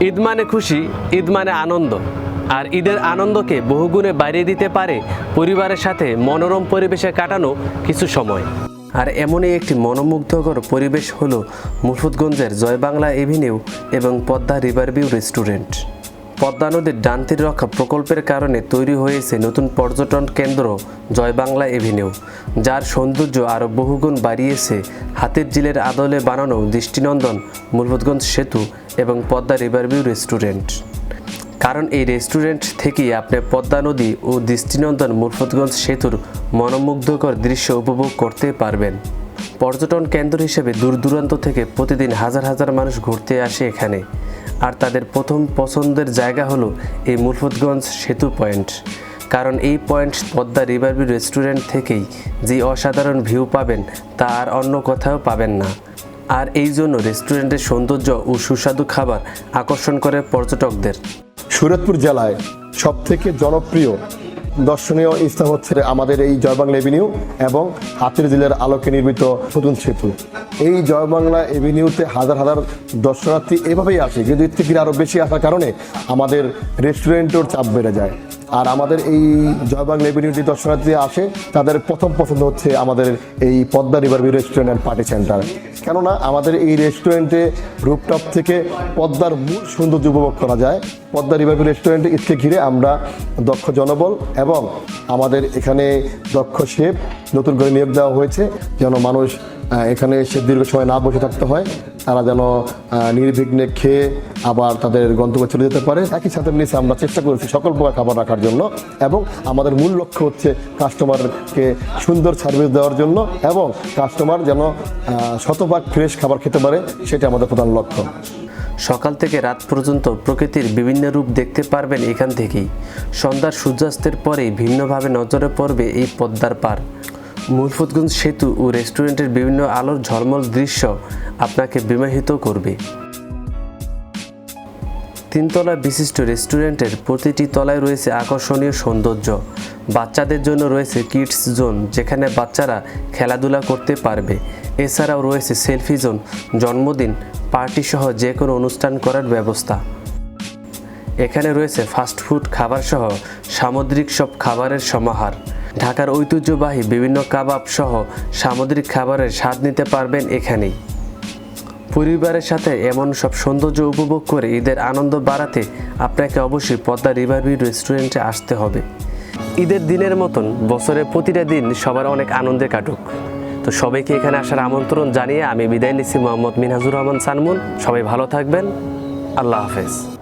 ঈদ মানে খুশি, ঈদ মানে আনন্দ। আর ঈদের আনন্দকে বহুগুণে বাড়িয়ে দিতে পারে পরিবারের সাথে মনোরম পরিবেশে কাটানো কিছু সময়। আর এমনই একটি মনোমুগ্ধকর পরিবেশ হলো মুফুতগঞ্জের জয়বাংলা এভিনিউ এবং পদ্মা রিভারভিউ রেস্টুরেন্ট। পদ্মা নদীর ডান্তির রক্ষা প্রকল্পের কারণে তৈরি হয়েছে নতুন পর্যটন কেন্দ্র জয়বাংলা এভিনিউ, যার সৌন্দর্য আরও বহুগুণ বাড়িয়েছে হাতের জিলের আদলে বানানো দৃষ্টিনন্দন মুলভুতগঞ্জ সেতু এবং পদ্মা রিভারভিউ রেস্টুরেন্ট। কারণ এই রেস্টুরেন্ট থেকেই আপনি পদ্মা নদী ও দৃষ্টিনন্দন মুরফতগঞ্জ সেতুর মনোমুগ্ধকর দৃশ্য উপভোগ করতে পারবেন। পর্যটন কেন্দ্র হিসেবে দূর দূরান্ত থেকে প্রতিদিন হাজার হাজার মানুষ ঘুরতে আসে এখানে। আর তাদের প্রথম পছন্দের জায়গা হলো এই মুরফতগঞ্জ সেতু পয়েন্ট। কারণ এই পয়েন্ট পদ্মা রিভারভিউ রেস্টুরেন্ট থেকেই যে অসাধারণ ভিউ পাবেন তা আর অন্য কোথাও পাবেন না। আর এই জন্য রেস্টুরেন্টের সৌন্দর্য ও সুস্বাদু খাবার আকর্ষণ করে পর্যটকদের। সুরতপুর জেলায় সবথেকে জনপ্রিয় দর্শনীয় স্থান হচ্ছে আমাদের এই জয়বাংলা এভিনিউ এবং হাতির জেলার আলোকে নির্মিত নতুন সেতু। এই জয়বাংলা এভিনিউতে হাজার হাজার দর্শনার্থী এভাবেই আসে। কিন্তু এর থেকে আরও বেশি আসার কারণে আমাদের রেস্টুরেন্টের চাপ বেড়ে যায়। আর আমাদের এই জয়বাংলা এভিনিউ দর্শনার্থী আসে, তাদের প্রথম পছন্দ হচ্ছে আমাদের এই Padma river view restaurant and party centre কেননা আমাদের এই রেস্টুরেন্টে রুপটপ থেকে পদ্মার মূল সৌন্দর্য উপভোগ করা যায়। পদ্মা রিভার ভিউ রেস্টুরেন্টে ইটকে ঘিরে আমরা দক্ষ জনবল এবং আমাদের এখানে দক্ষ শেফ, নতুন করে নিয়োগ দেওয়া হয়েছে। যেন মানুষ এখানে এসে দীর্ঘ সময় না বসে থাকতে হয়। তারা যেন নির্বিঘ্নে খেয়ে আবার তাদের গন্তব্যে চলে যেতে পারে। একই সাথে নিচে আমরা চেষ্টা করেছি সকল প্রকার খাবার রাখার জন্য এবং আমাদের মূল লক্ষ্য হচ্ছে কাস্টমারকে সুন্দর সার্ভিস দেওয়ার জন্য এবং কাস্টমার যেন শতভাগ ফ্রেশ খাবার খেতে পারে, সেটা আমাদের প্রধান লক্ষ্য। সকাল থেকে রাত পর্যন্ত প্রকৃতির বিভিন্ন রূপ দেখতে পারবেন এখান থেকেই। সন্ধ্যার সূর্যাস্তের পরেই ভিন্নভাবে নজরে পড়বে এই পদ্মার পার মুলফুতগঞ্জ সেতু ও রেস্টুরেন্টের বিভিন্ন আলোর ঝলমল দৃশ্য আপনাকে বিমোহিত করবে। তিনতলা বিশিষ্ট রেস্টুরেন্টের প্রতিটি তলায় রয়েছে আকর্ষণীয় সৌন্দর্য। বাচ্চাদের জন্য রয়েছে কিডস জোন, যেখানে বাচ্চারা খেলাধুলা করতে পারবে। এছাড়াও রয়েছে সেলফি জোন, জন্মদিন, পার্টি সহ যে কোনো অনুষ্ঠান করার ব্যবস্থা। এখানে রয়েছে ফাস্টফুড খাবার সহ সামুদ্রিক সব খাবারের সমাহার। ঢাকার ঐতিহ্যবাহী বিভিন্ন কাবাব সহ সামুদ্রিক খাবারের স্বাদ নিতে পারবেন এখানেই। পরিবারের সাথে এমন সব সৌন্দর্য উপভোগ করে ঈদের আনন্দ বাড়াতে আপনাকে অবশ্যই পদ্মা রিভার রিভারভিউ রেস্টুরেন্টে আসতে হবে। ঈদের দিনের মতন বছরের প্রতিটা দিন সবার অনেক আনন্দে কাটুক। তো সবাইকে এখানে আসার আমন্ত্রণ জানিয়ে আমি বিদায় নিচ্ছি মোহাম্মদ মিনহাজুর রহমান সানমুন। সবাই ভালো থাকবেন। আল্লাহ হাফেজ।